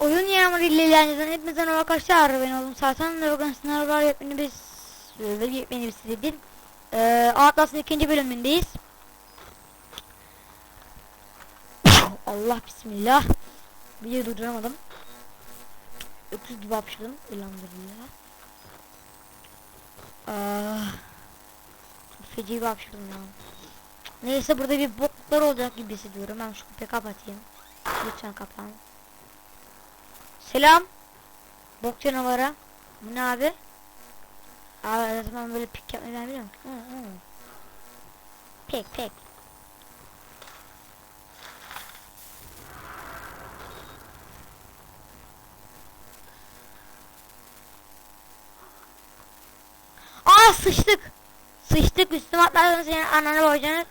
Oyun yağmuru ile eğlenceden hepinizden arkadaşlar. Ben oğlum Sartan ve bugün sınavlar yepyeni bir ve yepyeni bir sizin. Ee, Atlas'ın ikinci bölümündeyiz. Allah bismillah. Videoyu durduramadım. Öküz gibi hapşırdım. Elhamdülillah. Aa, feci bir hapşırdım ya. Neyse burada bir bokluklar olacak gibi hissediyorum. Ben şu kapıyı kapatayım. Lütfen kapağım. Selam. Bok canavara. Bu ne abi? Abi ben böyle pik yapmayı ben biliyorum. Hı, hı. Pek pek. Aa sıçtık. Sıçtık üstüme atlarsan senin ananı babanı.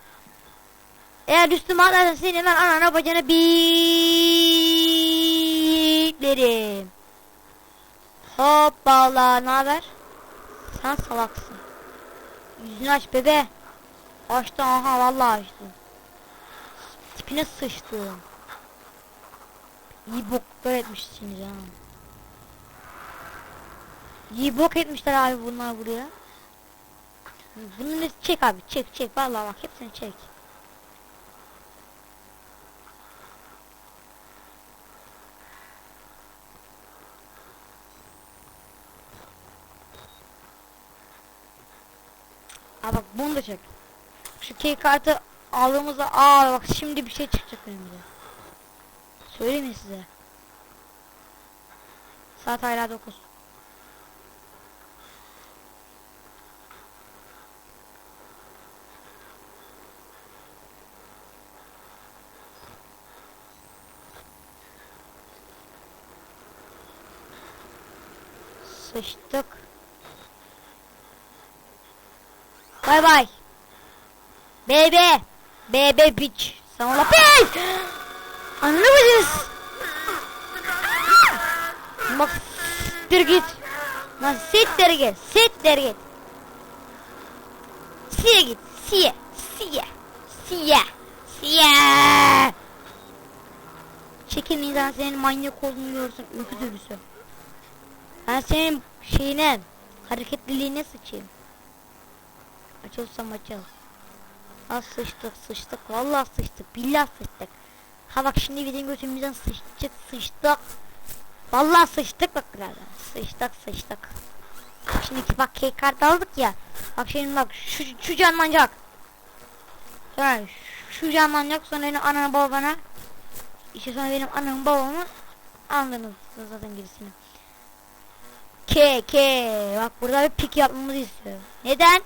Eğer üstüme atlarsan senin ben ananı babanı biplerim. Hoppala ne haber? Sen salaksın. Yüzünü aç bebe. Açtı aha vallahi açtı. Tipine sıçtım. İyi boklar etmişsiniz ha. İyi bok etmişler abi bunlar buraya. Bunu çek abi çek çek vallahi bak hepsini çek. Bak bunu da çek. Şu key kartı aldığımızda aa bak şimdi bir şey çıkacak önümüze. Söyleyeyim mi size? Saat hala 9. Sıçtık. Bay bay. Bebe. Bebe bitch. Sana la piç. Ananı bacınız. Bak siktir git. Lan siktir git. Siktir git. Siye git. Siye. Siye. Siye. Siye. Çekil neden senin manyak olduğunu görürsün. Uyku dürüsü. Ben senin şeyine hareketliliğine sıçayım. Açılsam açıl. Az sıçtık sıçtık vallahi sıçtık billah sıçtık. Ha bak şimdi bizim götümüzden sıçtık sıçtık. Vallahi sıçtık bak birader. Sıçtık sıçtık. Şimdi bak key kart aldık ya. Bak şimdi bak şu, şu canlanacak. Sonra şu canlanacak sonra benim anana babana. İşte sonra benim anam babamı anladınız zaten gerisini. Ke ke bak burada bir pik yapmamızı istiyor. Neden?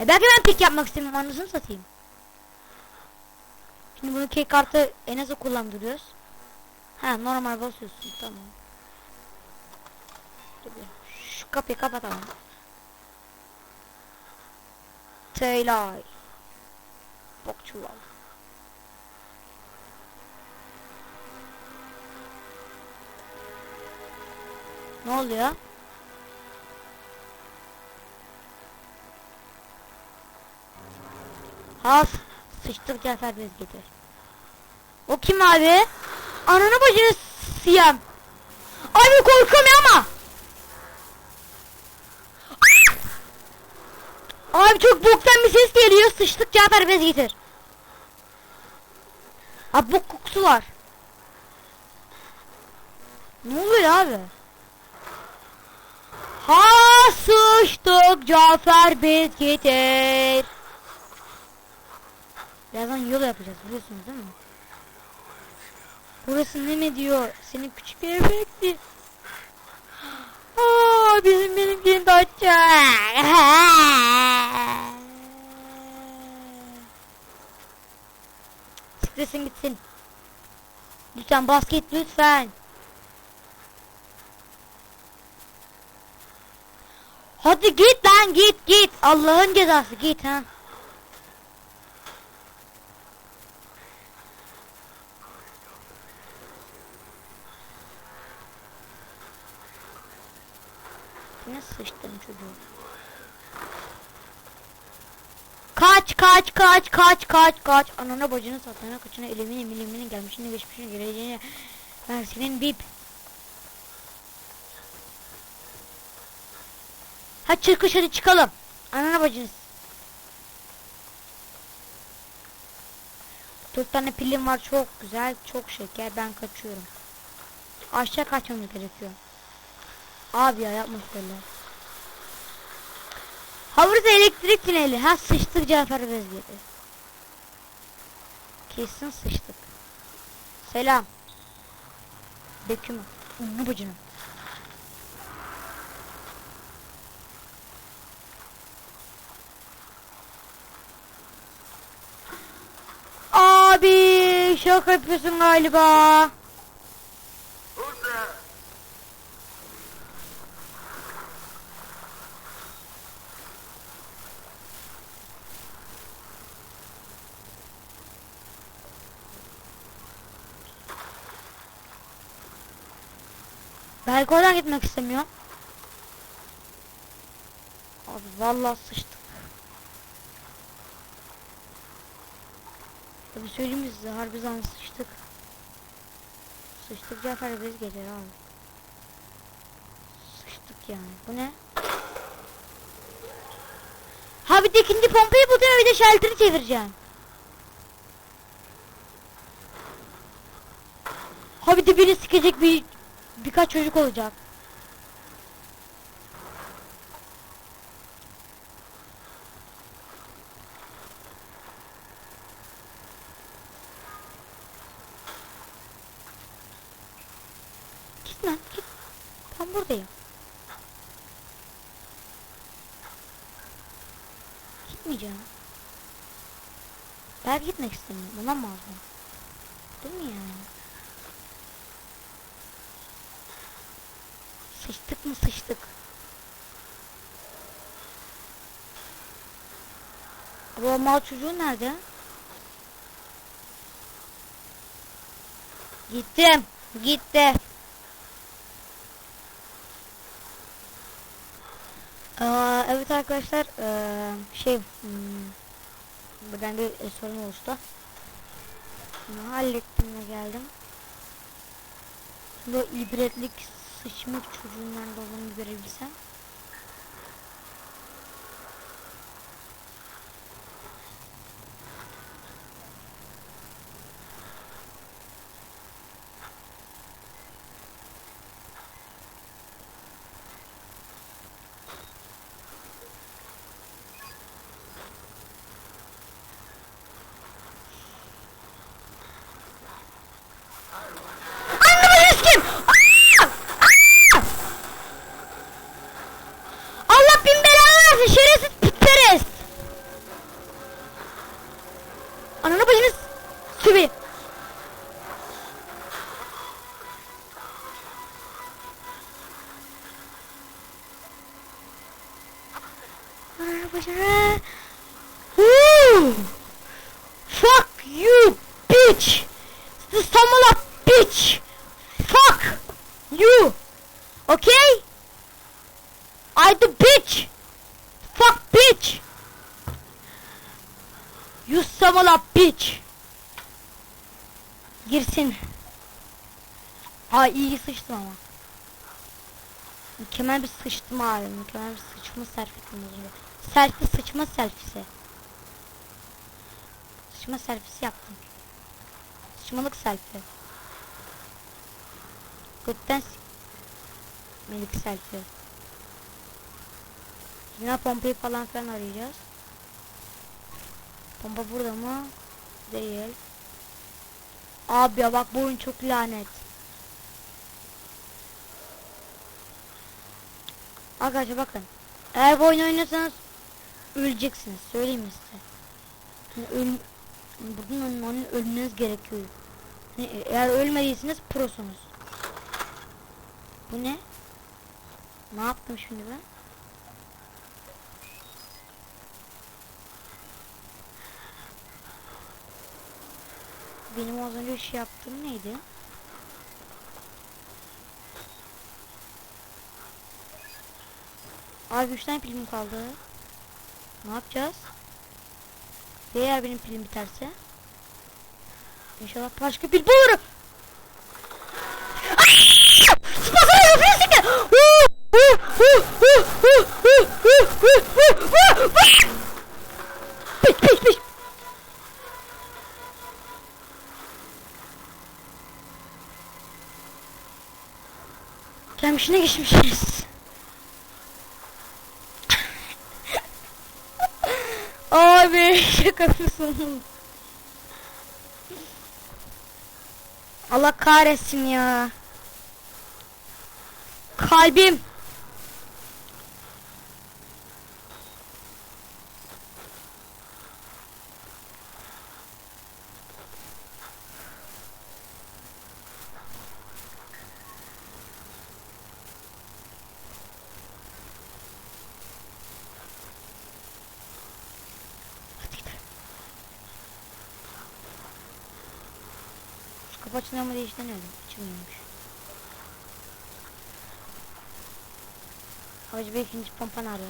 E belki ben pik yapmak istemiyorum anasını satayım. Şimdi bunu key kartı en azı kullandırıyoruz. Ha normal basıyorsun tamam. Şu kapıyı kapatalım. Taylor. Bok çuval. Ne oluyor? Has sıçtık Cafer bez getir. O kim abi? Ananı bacını siyem. Abi korkuyorum ya ama. Abi çok boktan bir ses geliyor. Sıçtık Cafer bez getir. Abi bok kokusu var. Ne oluyor abi? Ha sıçtık Cafer bez getir. Birazdan yol yapacağız biliyorsunuz değil mi? Burası ne mi diyor? Senin küçük bir bebekti. Aa bizim benimkini de açacak. Sikresin gitsin. Lütfen basket lütfen. Hadi git lan git git. Allah'ın cezası git ha. kaç kaç kaç kaç kaç. Anana bacını satana kaçına elemini milimini gelmişini geçmişini geleceğini ben senin bip. Hadi çıkış hadi çıkalım. Anana bacını dört tane pilim var. Çok güzel çok şeker. Ben kaçıyorum. Aşağı kaçmamız gerekiyor. Abi ya yapma şöyle. Havurda elektrik tüneli. Ha sıçtık Cafer Bezgiri. Kesin sıçtık. Selam. Bekimi. Bu bacını. Abi şaka yapıyorsun galiba. Belki oradan gitmek istemiyorum. Abi vallahi sıçtık. Tabi söyleyeyim size harbi zaman sıçtık. Sıçtık Cafer biz gelir abi. Sıçtık yani. Bu ne? Ha bir de ikinci pompayı buldum bir de şalteri çevireceğim. Ha bir de biri sikecek bir birkaç çocuk olacak. Git lan git. Ben buradayım. Gitmeyeceğim. Ben gitmek istemiyorum. Olamaz mı? Değil mi yani? Sıçtık mı sıçtık. Bu mal çocuğu nerede? Gittim. Gitti. Aa, evet arkadaşlar eee, şey hmm, buradan bir e, sorun oluştu. Bunu hallettim ve geldim. Bu ibretlik sıçmak çocuğun nerede olduğunu bir görebilsem. Okay? I the bitch. Fuck bitch. You Samala bitch. Girsin. Aa iyi sıçtım ama. Mükemmel bir sıçtım abi. Mükemmel bir sıçma selfie'sim oluyor. Selfie sıçma selfie'si. Sıçma selfie'si yaptım. Sıçmalık selfie. Götten s- Melik selfie. Yine pompayı falan filan arayacağız. Pompa burada mı? Değil. Abi ya bak bu oyun çok lanet. Arkadaşlar bakın. Eğer bu oyunu oynuyorsanız öleceksiniz. Söyleyeyim size. Yani öl bugün onun ölmeniz gerekiyor. Yani eğer ölmediyseniz prosunuz. Bu ne? Ne yaptım şimdi ben? Benim az önce şey yaptığım neydi? Abi 3 tane pilim kaldı. Ne yapacağız? Eğer benim pilim biterse İnşallah başka pil bulurum. Piş piş. Gelmişine geçmişiz. Abi şakasısın. Allah kahretsin ya. Kalbim. İşte denedim. Açılmıyormuş. Havacı bir ikinci pompan arıyor.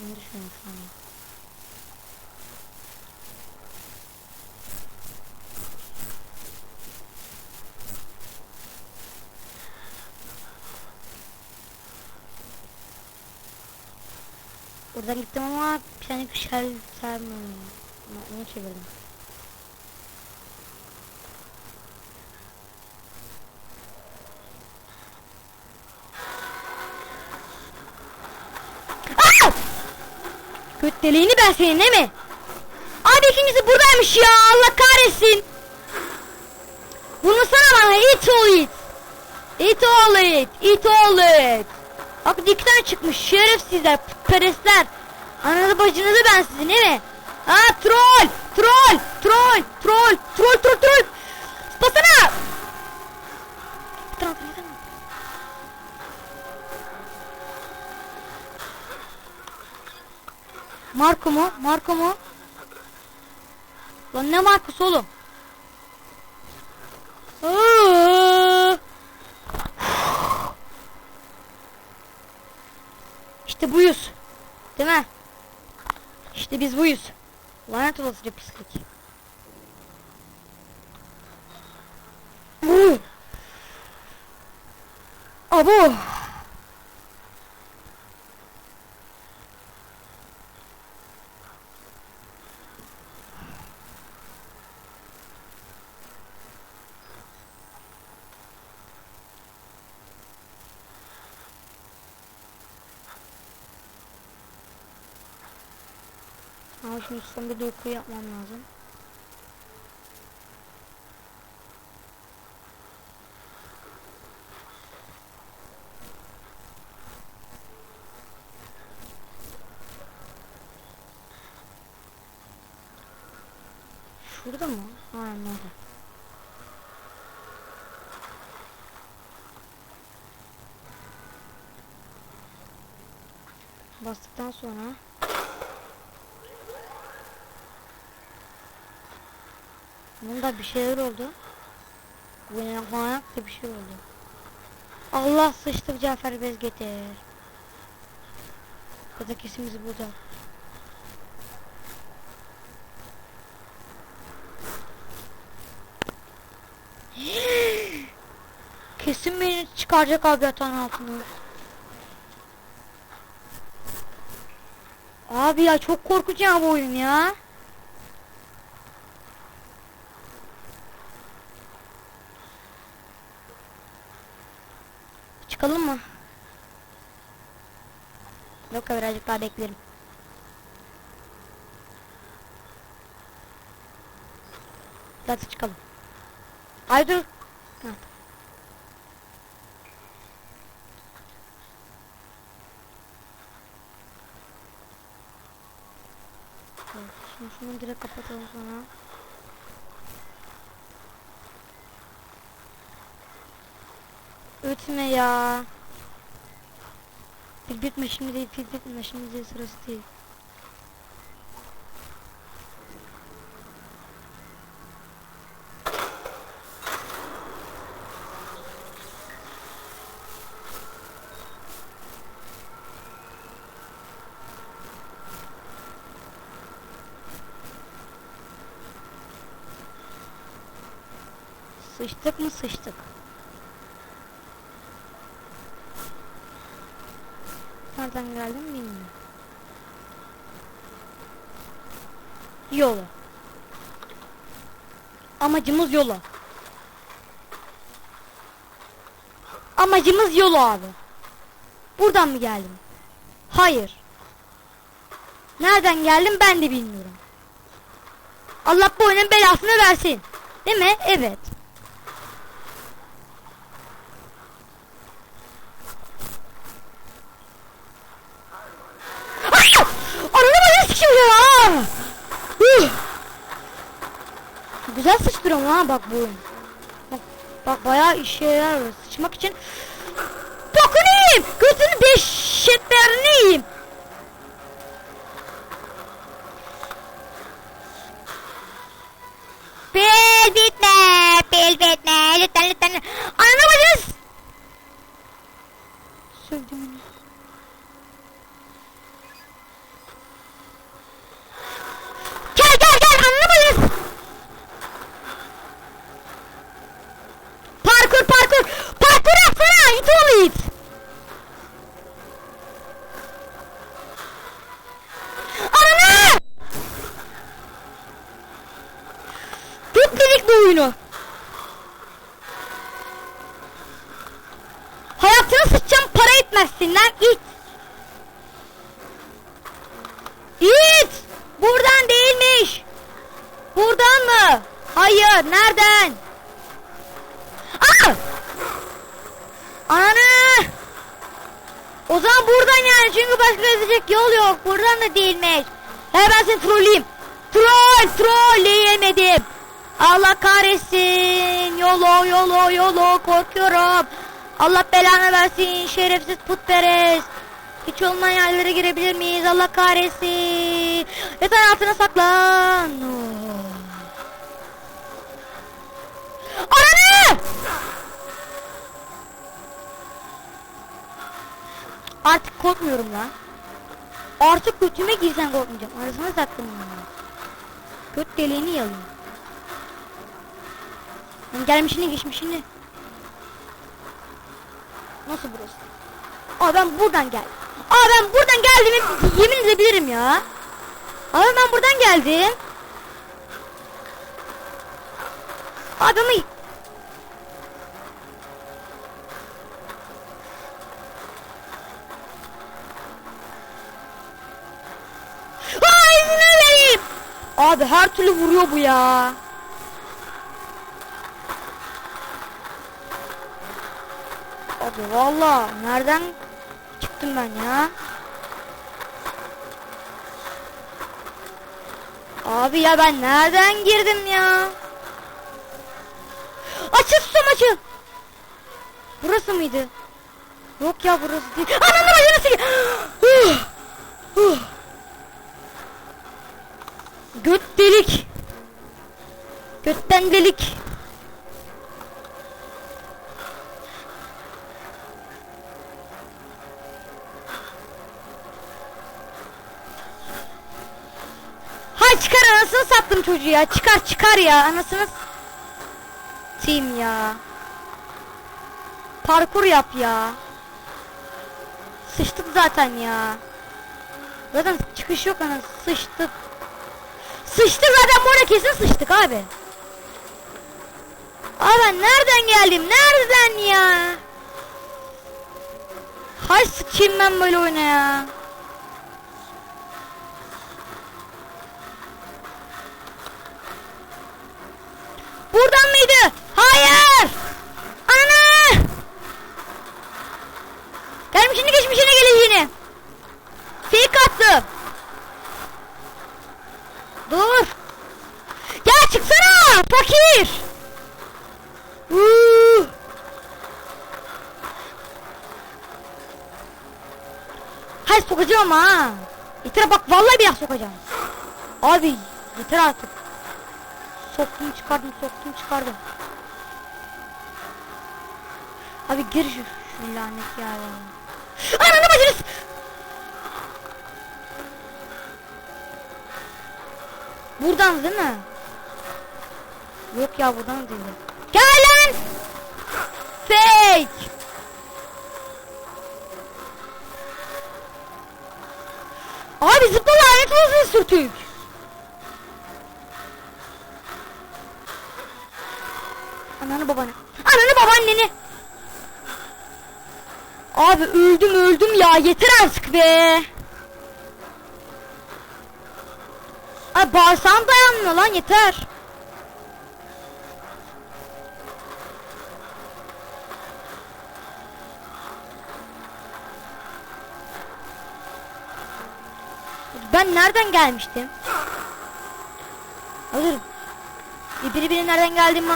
Onu düşünüyorum şu an. Buradan gittim ama bir tane şel sermiyorum. Onu çevirdim. Aa! Göt deliğini ben senin değil mi? Abi ikincisi buradaymış ya Allah kahretsin. Bunu sana bana it ol it. İt oğlu it. İt oğlu it. Bak tane çıkmış şerefsizler putperestler. Ananı bacınızı ben sizin değil mi? Ha troll troll troll troll troll troll troll. Basana. Marco mu? Marco mu? Lan ne Marco'su oğlum? İşte buyuz. Değil mi? İşte biz buyuz. Lanet olasıca pislik. Abo! Ama şimdi son duygu yapmam lazım. Şurada mı? Aynen orada. Bastıktan sonra Bunda bir şeyler oldu. Benim manyak da bir şey oldu. Allah sıçtık Cafer bez getir. Ya da kesin bizi bulacak. kesin beni çıkaracak abi yatağın altına. Abi ya çok korkunç ya bu oyun ya. Çıkalım mı? Yok birazcık daha beklerim. Hadi çıkalım. Ay dur. Evet, Şimdi şunu direkt kapatalım sonra. Ötme ya. Pil bitme şimdi değil, pil bitme şimdi değil, sırası değil. Sıçtık mı sıçtık. Nereden geldim bilmiyorum. Yola. Amacımız yola. amacımız yol abi. Buradan mı geldim? Hayır. Nereden geldim ben de bilmiyorum. Allah bu oyunun belasını versin. Değil mi? Evet. Ay! Ananı bana sıçıyor ya. Huh! Güzel sıçtırıyor ha bak bu. Bak, bak bayağı işe yarar sıçmak için. Bokunu yiyeyim. Götünü beş şetlerini yiyeyim. Pil bitme. Pil bitme. Lütfen lütfen. Oyunu. Hayatını sıçacağım para etmezsin lan it. İt. Buradan değilmiş. Buradan mı? Hayır nereden? Aa! Ananı! O zaman buradan yani çünkü başka gezecek yol yok. Buradan da değilmiş. He ben seni trolleyeyim. Troll trolleyemedim. Allah kahretsin. Yolo yolo yolo korkuyorum. Allah belanı versin şerefsiz putperest. Hiç olmayan yerlere girebilir miyiz? Allah kahretsin. Yatağın altına saklan. Ananı! Artık korkmuyorum lan. Artık götüme girsen korkmayacağım. Arasına saklanayım. Göt deliğini yalayım. Lan gelmişini geçmişini. Nasıl burası? Aa ben buradan geldim. Aa ben buradan geldiğimi yemin edebilirim ya. Abi ben buradan geldim. İzine vereyim. Abi her türlü vuruyor bu ya. Abi valla nereden çıktım ben ya? Abi ya ben nereden girdim ya? Açıl susam açıl. Burası mıydı? Yok ya burası değil. Ananı bacını huh. Göt delik. Götten delik. Çıkar anasını sattım çocuğu ya. Çıkar çıkar ya anasını Team ya. Parkur yap ya. Sıçtık zaten ya. Zaten çıkış yok ana sıçtık. Sıçtık zaten bu arada kesin sıçtık abi. Abi nereden geldim? Nereden ya? Hay sıçayım ben böyle oyuna ya. Hay sokacağım ha. Yeter bak vallahi bir sokacağım. Abi yeter artık. Soktum çıkardım soktum çıkardım. Abi gir şu, şu lanet ya. Ananı bacınız. Buradan değil mi? Yok ya buradan değil. Gel lan. Fake. Abi zıpla lanet olsun sürtük. Ananı babanı. Ananı babaanneni. Abi öldüm öldüm ya yeter artık be. Ay bağırsağım dayanmıyor lan yeter. Nereden gelmiştim? Alırım. Biri biri nereden geldiğimi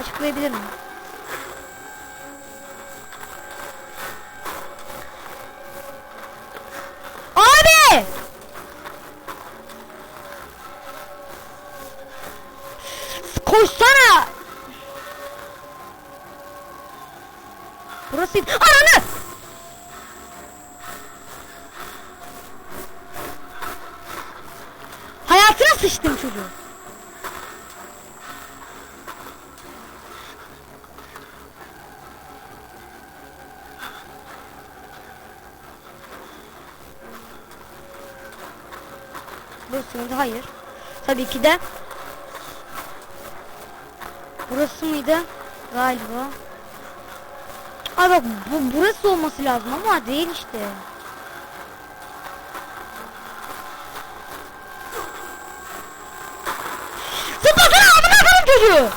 açıklayabilir miyim? Abi! Koşsana! Burası... Ananı! Hayatına sıçtım çocuğu. Burası mıydı? Hayır. Tabii ki de. Burası mıydı? Galiba. Ay bak bu burası olması lazım ama değil işte. Çocuğu.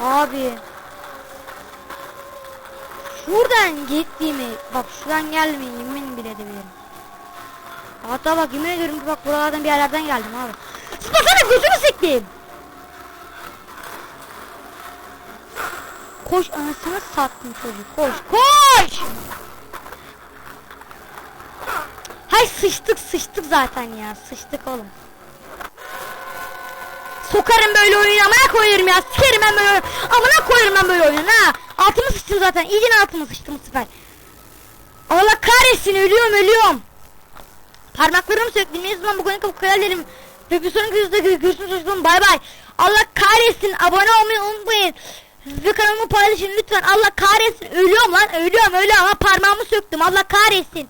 Abi. Şuradan gittiğimi, bak şuradan gelmeyi yemin bile edebilirim. Hatta bak yemin ediyorum ki bak buralardan bir yerlerden geldim abi. Zıplasana gözünü sikeyim. Koş anasını sattım çocuk. Koş koş. Hay sıçtık sıçtık zaten ya. Sıçtık oğlum. Sokarım böyle oyunu amına koyarım ya. Sikerim ben böyle oyunu. Amına koyarım ben böyle oyunu ha. Altıma sıçtım zaten. İyice altıma sıçtım bu. Allah kahretsin ölüyorum ölüyorum. Parmaklarımı söktüm. Ne zaman bu konuyu kapı kararlarım. Ve bir sonraki yüzde görüşürüz. Bay bay. Allah kahretsin. Abone olmayı unutmayın. Ve kanalımı paylaşın lütfen. Allah kahretsin. Ölüyorum lan. Ölüyorum ölüyorum. Ama parmağımı söktüm. Allah kahretsin.